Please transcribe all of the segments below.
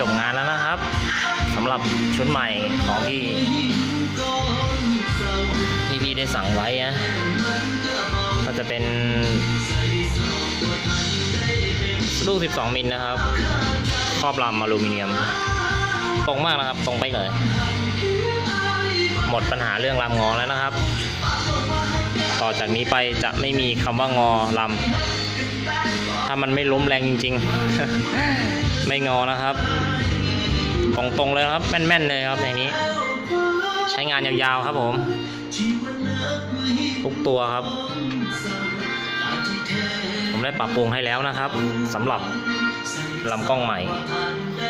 จบงานแล้วนะครับสำหรับชุดใหม่ของที่ที่พี่ได้สั่งไว้นะก็จะเป็นลูก 12 มิลนะครับ ครอบลำอลูมิเนียม ตรงมากนะครับ ตรงไปเลย หมดปัญหาเรื่องลำงอแล้วนะครับ ต่อจากนี้ไปจะไม่มีคำว่างอลำถ้ามันไม่ล้มแรงจริง ๆ ไม่งอนะครับ ตรงๆเลยครับ แม่นๆเลยครับในนี้ ใช้งานยาวๆครับผม ทุกตัวครับ ผมได้ปรับปรุงให้แล้วนะครับสำหรับลำกล้องใหม่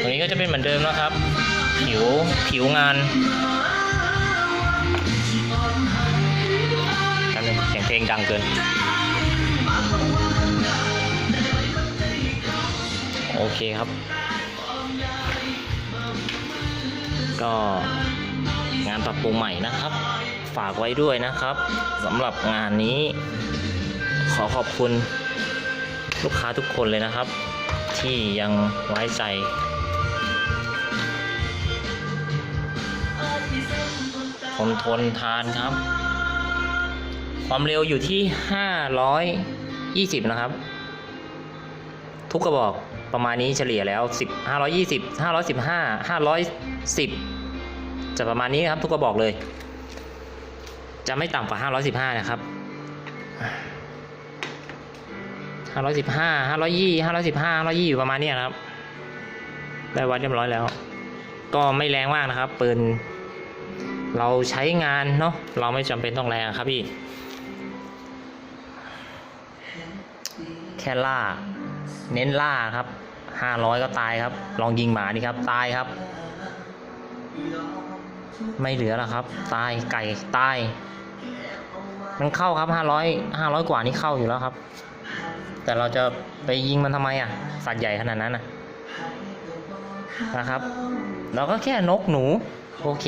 ตัวนี้ก็จะเป็นเหมือนเดิมนะครับ ผิวผิวงานกันงเสียงเพลงดังเกิน โอเคครับ ก็งานปรับปรุงใหม่นะครับ ฝากไว้ด้วยนะครับสำหรับงานนี้ ขอขอบคุณลูกค้าทุกคนเลยนะครับ ที่ยังไว้ใจทนทนทานครับ ความเร็วอยู่ที่ 520 นะครับ ทุกกระบอก ประมาณนี้เฉลี่ยแล้ว 10 520 515 510 จะประมาณนี้ครับทุกกระบอกเลย จะไม่ต่ำกว่า 515 นะครับ 515 520 515 520อยู่ประมาณนี้นะครับ ได้วัดเรียบร้อยแล้ว ก็ไม่แรงมากนะครับปืนเราใช้งานเนาะเราไม่จำเป็นต้องแรงครับพี่ แค่ล่า เน้นล่าครับ ห้าร้อยก็ตายครับ ลองยิงหมาดิครับ ตายครับ ไม่เหลือแล้วครับ ตายไก่ตาย มันเข้าครับห้าร้อยห้าร้อยกว่านี่เข้าอยู่แล้วครับ แต่เราจะไปยิงมันทำไมอะ สัตว์ใหญ่ขนาดนั้นนะนะครับ เราก็แค่นกหนู โอเค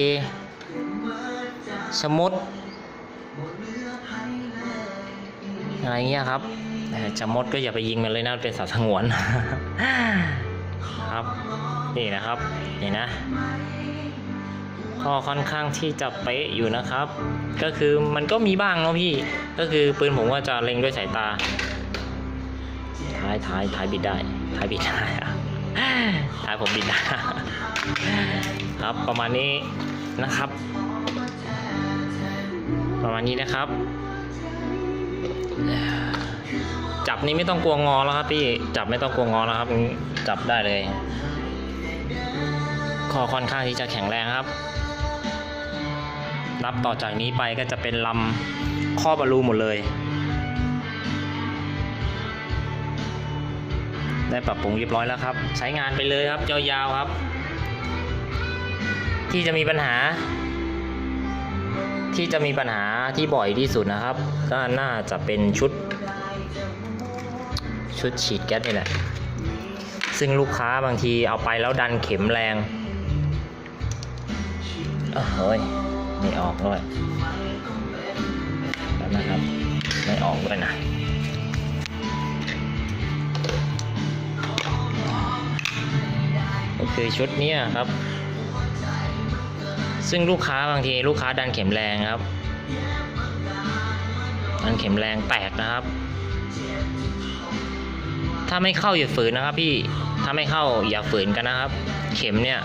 สมุดอะไรเงี้ยครับ จะมดก็อย่าไปยิงมันเลยนะเป็นสัตว์สงวนครับ นี่นะครับ นี่นะก็ค่อนข้างที่จะเป๊ะอยู่นะครับ ก็คือมันก็มีบ้างเนาะพี่ ก็คือปืนผมก็จะเล็งด้วยสายตาท้ายท้ายท้ายบิดได้ท้ายบิดได้ท้ายผมบิดได้ครับประมาณนี้นะครับ ประมาณนี้นะครับ จับนี่ไม่ต้องกลัวงอแล้วครับพี่จับไม่ต้องกลัวงอแล้วครับ จับได้เลยคอค่อนข้างที่จะแข็งแรงครับ นับต่อจากนี้ไปก็จะเป็นลำข้อบอลลูหมดเลย ได้ปรับปรุงเรียบร้อยแล้วครับ ใช้งานไปเลยครับยาวๆครับ ที่จะมีปัญหา ที่จะมีปัญหาที่บ่อยที่สุดนะครับ ก็น่าจะเป็นชุด ชุดฉีดแก๊สนี่แหละ ซึ่งลูกค้าบางทีเอาไปแล้วดันเข็มแรงเออเฮ้ยไม่ออกด้วยแล้วนะครับ ไม่ออกด้วยนะก็คือชุดนี้ครับ ซึ่งลูกค้าบางทีลูกค้าดันเข็มแรงครับ ดันเข็มแรงแตกนะครับ ถ้าไม่เข้าอย่าฝืนนะครับ พี่ถ้าไม่เข้าอย่าฝืนกันนะครับ เข็มเนี่ย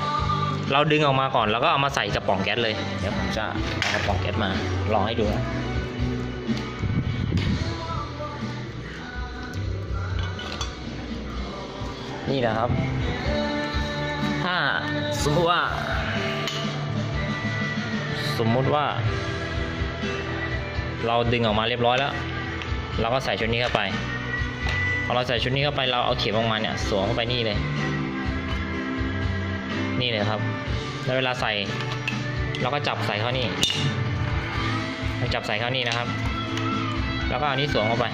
เราดึงออกมาก่อนแล้วก็เอามาใส่กระป๋องแก๊สเลยเดี๋ยวผมจะเอากระป๋องแก๊สมาลองให้ดูนะนี่นะครับ ถ้าสมมติว่า สมมุติว่า เราดึงออกมาเรียบร้อยแล้ว เราก็ใส่ชุดนี้เข้าไป อเราใส่ชุดนี้เข้าไปเราเอาเข็มออกมาเนี่ยสวมเข้าไปนี่เลย นี่เลยครับแล้วเวลาใส่เราก็จับใส่เข้านี่จับใส่เข้านี่นะครับ แล้วก็เอานี้สวมเข้าไป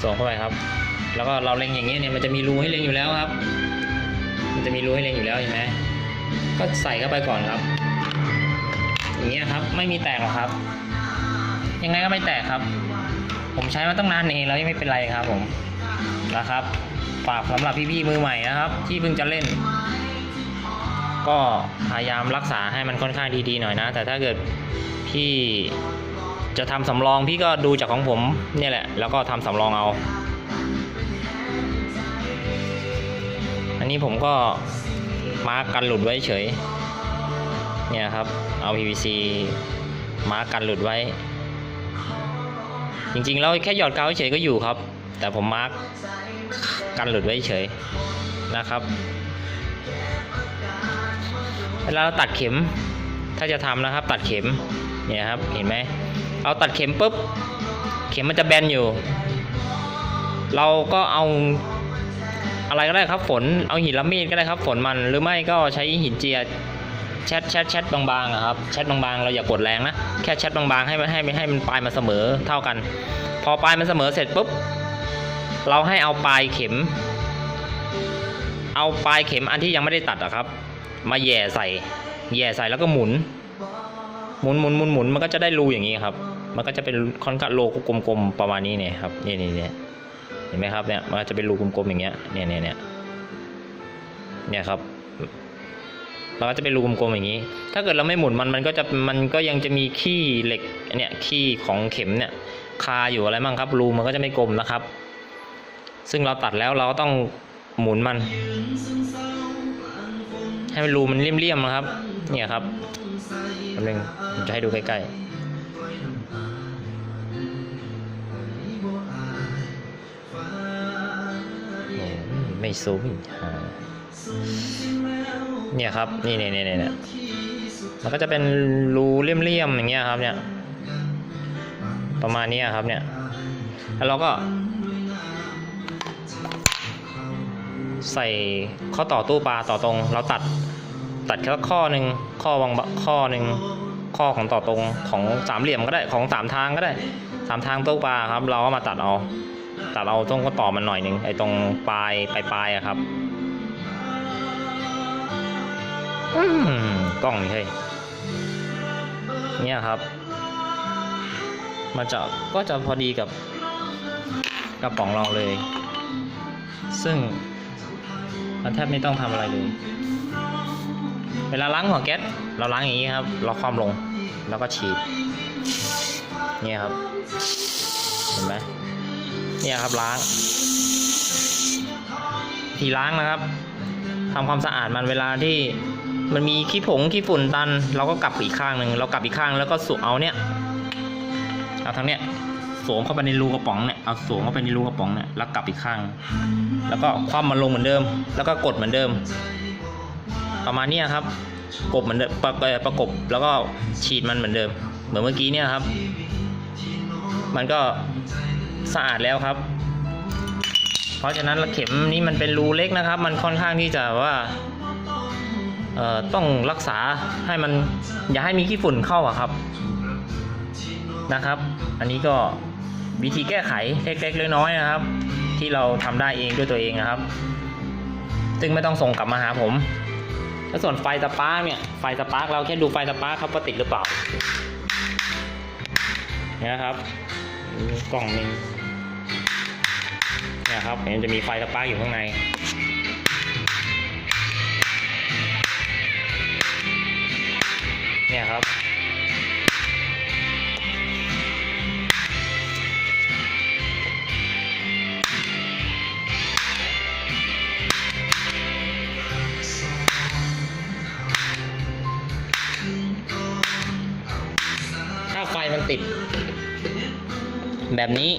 สวมเข้าไปครับ แล้วก็เราเล็งอย่างนี้เนี่ยมันจะมีรูให้เล็งอยู่แล้วครับ มันจะมีรูให้เล็งอยู่แล้วเห็นไหมก็ใส่เข้าไปก่อนครับ อย่างเงี้ยครับ ไม่มีแตกหรอกครับ ยังไงก็ไม่แตกครับ ผมใช้มาตั้งนานเองแล้วยังไม่เป็นไรครับผมนะครับฝากสำหรับพี่ๆมือใหม่นะครับ ที่เพิ่งจะเล่น ก็พยายามรักษาให้มันค่อนข้างดีๆหน่อยนะ แต่ถ้าเกิดพี่จะทำสำรองพี่ก็ดูจากของผมเนี่ยแหละ แล้วก็ทำสำรองเอา อันนี้ผมก็มาร์กกันหลุดไว้เฉย เนี่ยครับ เอา PVC มาร์กกันหลุดไว้ จริงๆแล้วแค่หยอดกาวเฉยๆก็อยู่ครับ แต่ผมมาร์กกันหลุดไว้เฉยนะครับ เวลาเราตัดเข็มถ้าจะทำนะครับ ตัดเข็มเนี่ยครับเห็นไหมเอาตัดเข็มปุ๊บเข็มมันจะแบนอยู่ เราก็เอาอะไรก็ได้ครับฝนเอาหินละมีดก็ได้ครับฝนมันหรือไม่ก็ใช้หินเจีย แชทแชทแชทบางๆอะครับแชทบางๆ เราอย่ากดแรงนะ แค่แชทบางๆ ให้มันให้มันให้มันปลายมันเสมอเท่ากัน พอปลายมันเสมอเสร็จปุ๊บ เราให้เอาปลายเข็ม เอาปลายเข็มอันที่ยังไม่ได้ตัดอะครับ มาแย่ใส่ แย่ใส่แล้วก็หมุน หมุนหมุนหมุนหมุนมันก็จะได้รูอย่างนี้ครับ มันก็จะเป็นคอนกระโลกลมๆประมาณนี้เนี่ยครับนี่นี่เนี่ยเห็นไหมครับเนี่ยมันจะเป็นรูกลมๆอย่างเงี้ยเนี่ยเนี่ยเนี่ยเนี่ยครับ มันก็จะเป็นรูกลมๆอย่างนี้ ถ้าเกิดเราไม่หมุนมันมันก็จะมันก็ยังจะมีขี้เหล็กเนี่ยขี้ของเข็มเนี่ยคาอยู่อะไรบ้างครับรูมันก็จะไม่กลมนะครับ ซึ่งเราตัดแล้วเราก็ต้องหมุนมัน ให้มันรูมันเลี่ยมๆนะครับ เนี่ยครับแป๊บนึงผมจะให้ดูใกล้ๆโอ้ยไม่ซูมหา เนี่ยครับนี่เนี่ยเนี่ยเนี่ยมันก็จะเป็นรูเลี่ยมๆอย่างเงี้ยครับเนี่ย ประมาณนี้ครับเนี่ย แล้วเราก็ ใส่ข้อต่อตู้ปลาต่อตรง เราตัดตัดแค่ข้อหนึ่งข้อบางข้อหนึ่งข้อของต่อตรงของสามเหลี่ยมก็ได้ของสามทางก็ได้สามทางตู้ปลาครับ เราก็มาตัดเอาตัดเอาตรงข้อต่อมันหน่อยหนึ่งไอ้ตรงปลายปลายปลายอะครับ กล้องนี่เฮ้ยเนี่ยครับ มันจะก็จะพอดีกับกระป๋องเราเลย ซึ่งมันแทบไม่ต้องทำอะไรเลย เวลาล้างหัวแก๊สเราล้างอย่างนี้ครับ เราคว่ำลงแล้วก็ฉีดเนี่ยครับ เห็นไหมเนี่ยครับล้าง ทีล้างนะครับทำความสะอาดมันเวลาที่ มันมีขี้ผงขี้ฝุ่นตัน เราก็กลับอีกข้างหนึ่งเรากลับอีกข้างแล้วก็สูเอาเนี่ยเอาทั้งเนี้ยสวมเข้าไปในรูกระป๋องเนี่ยเอาสวมเข้าไปในรูกระป๋องเนี่ยแล้วกลับอีกข้าง แล้วก็คว่ำมันลงเหมือนเดิม แล้วก็กดเหมือนเดิม ประมาณนี้ครับกบเหมือนเดิมประเอ่อประกบแล้วก็ฉีดมันเหมือนเดิม เหมือนเมื่อกี้เนี่ยครับ มันก็สะอาดแล้วครับ เพราะฉะนั้นเข็มนี้มันเป็นรูเล็กนะครับ มันค่อนข้างที่จะว่า ต้องรักษาให้มันอย่าให้มีขี้ฝุ่นเข้าอะครับนะครับ อันนี้ก็วิธีแก้ไขเล็กๆน้อยๆนะครับ ที่เราทำได้เองด้วยตัวเองนะครับ ซึ่งไม่ต้องส่งกลับมาหาผม แล้วส่วนไฟสปาร์กเนี่ยไฟสปาร์กเราแค่ดูไฟสปาร์กครับว่าติดหรือเปล่าเนี่ยนะครับกล่องหนึ่งเนี่ยครับเห็นจะมีไฟสปาร์กอยู่ข้างใน เนี่ยครับ ถ้าไฟมันติด แบบนี้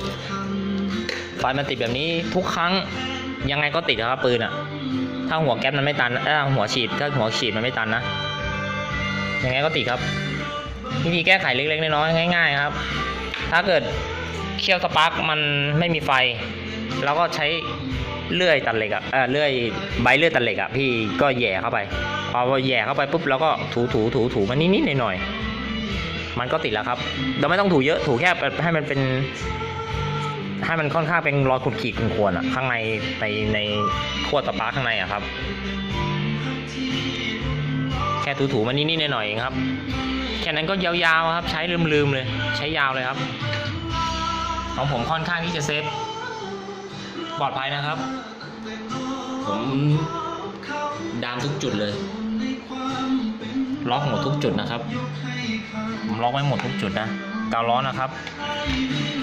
ไฟมันติดแบบนี้ทุกครั้งยังไงก็ติดครับปืนอะถ้าหัวแก๊สมันไม่ตันเออหัวฉีดถ้าหัวฉีดมันไม่ตันนะ ยังไงก็ติดครับวิธีแก้ไขเล็กๆน้อยๆง่าย ๆ ครับ ถ้าเกิดเคี่ยวสปาร์กมันไม่มีไฟเราก็ใช้เลื่อยตัดเหล็กอะเออเลื่อยใบเลื่อยตัดเหล็กอะพี่ก็แย่เข้าไป พอแย่เข้าไปปุ๊บเราก็ถูถูถูถูมันนิดๆหน่อยๆมันก็ติดแล้วครับ เราไม่ต้องถูเยอะถูแค่ให้มันเป็นให้มันค่อนข้างเป็นรอยขุดขีดขุ่นๆอะข้างในในในขวตะปาร์ข้างในอะครับ ค่ถูๆมันนิดๆหน่อยๆเองครับ แค่นั้นก็ยาวๆครับ ใช้ลืมๆเลย ใช้ยาวเลยครับ ของผมค่อนข้างที่จะเซฟปลอดภัยนะครับ ผมดามทุกจุดเลย ล็อกหมดทุกจุดนะครับผมล็อกไว้หมดทุกจุดนะกาวล้อนะครับ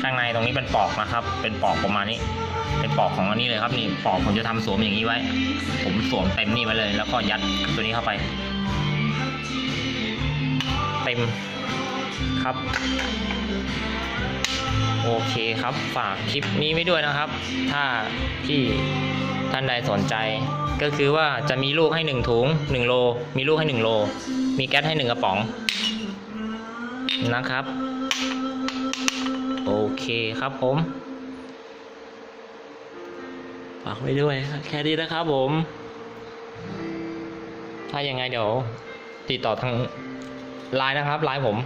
ข้างในตรงนี้เป็นปอกนะครับ เป็นปอกประมาณนี้ เป็นปอกของอันนี้เลยครับนี่ปอกผมจะทำสวมอย่างนี้ไว้ ผมสวมเต็มนี่ไว้เลย แล้วก็ยัดตัวนี้เข้าไป มครับ โอเคครับฝากคลิปนี้ไว้ด้วยนะครับ ถ้าที่ท่านใดสนใจ ก็คือว่าจะมีลูกให้หนึ่งถุงหนึ่งโล มีลูกให้หนึ่งโล มีแก๊สให้หนึ่งกระป๋อง นะครับ โอเคครับผมฝากไว้ด้วยแค่นี้นะครับผม ถ้ายังไงเดี๋ยวติดต่อทาง ไลน์นะครับไลน์ผม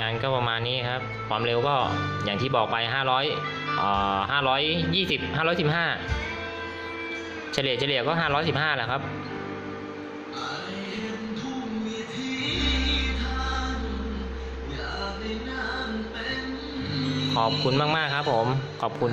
งานก็ประมาณนี้ครับ ความเร็วก็อย่างที่บอกไป 500เอ่อ520 515 เฉลี่ยเฉลี่ยก็ 515แหละครับขอบคุณมาก ๆ ครับผม ขอบคุณ